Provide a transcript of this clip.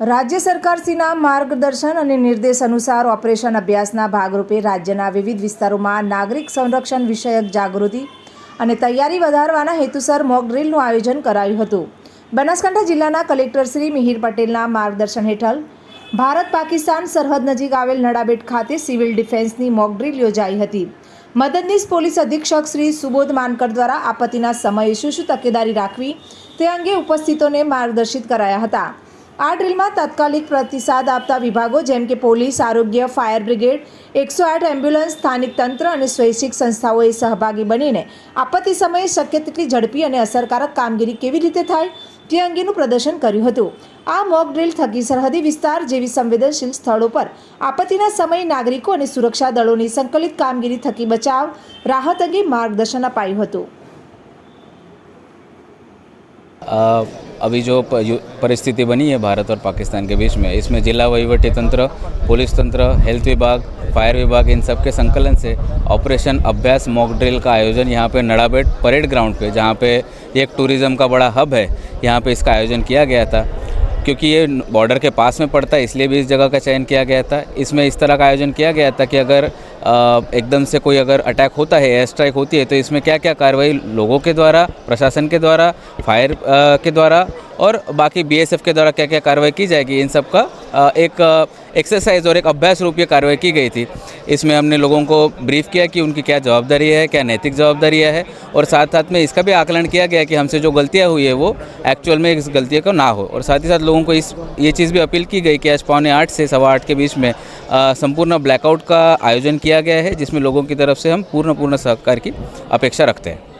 રાજ્ય સરકારશ્રીના માર્ગદર્શન અને નિર્દેશ અનુસાર ઓપરેશન અભ્યાસના ભાગરૂપે રાજ્યના વિવિધ વિસ્તારોમાં નાગરિક સંરક્ષણ વિષયક જાગૃતિ અને તૈયારી વધારવાના હેતુસર મોક ડ્રીલનું આયોજન કરાયું હતું. બનાસકાંઠા જિલ્લાના કલેક્ટર શ્રી મિહિર પટેલના માર્ગદર્શન હેઠળ ભારત પાકિસ્તાન સરહદ નજીક આવેલ નડાબેટ ખાતે સિવિલ ડિફેન્સની મોક ડ્રીલ યોજાઈ હતી. મદદનીશ પોલીસ અધિક્ષક શ્રી સુબોધ માનકર દ્વારા આપત્તિના સમયે શું શું તકેદારી રાખવી તે અંગે ઉપસ્થિતોને માર્ગદર્શિત કરાયા હતા. આ ડ્રીલમાં તાત્કાલિક પ્રતિસાદ આપતા વિભાગો જેમ કે પોલીસ, આરોગ્ય, ફાયર બ્રિગેડ, એકસો આઠ એમ્બ્યુલન્સ, સ્થાનિક તંત્ર અને સ્વૈચ્છિક સંસ્થાઓએ સહભાગી બનીને આપત્તિ સમયે શક્ય તેટલી ઝડપી અને અસરકારક કામગીરી કેવી રીતે થાય તે અંગેનું પ્રદર્શન કર્યું હતું. આ મોક ડ્રીલ થકી સરહદી વિસ્તાર જેવી સંવેદનશીલ સ્થળો પર આપત્તિના સમયે નાગરિકો અને સુરક્ષા દળોની સંકલિત કામગીરી થકી બચાવ, રાહત અંગે માર્ગદર્શન અપાયું હતું. अभी जो परिस्थिति बनी है भारत और पाकिस्तान के बीच में, इसमें जिला वहीवटी तंत्र, पुलिस तंत्र, हेल्थ विभाग, फायर विभाग इन सब के संकलन से ऑपरेशन अभ्यास मॉक ड्रिल का आयोजन यहाँ पे नड़ाबेट परेड ग्राउंड पे, जहाँ पे एक टूरिज़्म का बड़ा हब है, यहाँ पे इसका आयोजन किया गया था। क्योंकि ये बॉर्डर के पास में पड़ता है, इसलिए भी इस जगह का चयन किया गया था। इसमें इस तरह का आयोजन किया गया था कि अगर एकदम से कोई अगर अटैक होता है एयर स्ट्राइक होती है तो इसमें क्या क्या कार्रवाई लोगों के द्वारा, प्रशासन के द्वारा फायर के द्वारा और बाकी बीएसएफ के द्वारा क्या क्या कार्रवाई की जाएगी, इन सब का एक एक्सरसाइज और एक अभ्यास रूप ये कार्रवाई की गई थी। इसमें हमने लोगों को ब्रीफ किया कि उनकी क्या जवाबदारी है, क्या नैतिक जवाबदारी है, और साथ साथ में इसका भी आकलन किया गया कि हमसे जो गलतियाँ हुई है वो एक्चुअल में इस गलतियों को ना हो। और साथ ही साथ लोगों को इस, ये चीज़ भी अपील की गई कि आज पौने आठ से सवा आठ के बीच में संपूर्ण ब्लैकआउट का आयोजन किया गया है, जिसमें लोगों की तरफ़ से हम पूर्ण पूर्ण सहकार की अपेक्षा रखते हैं।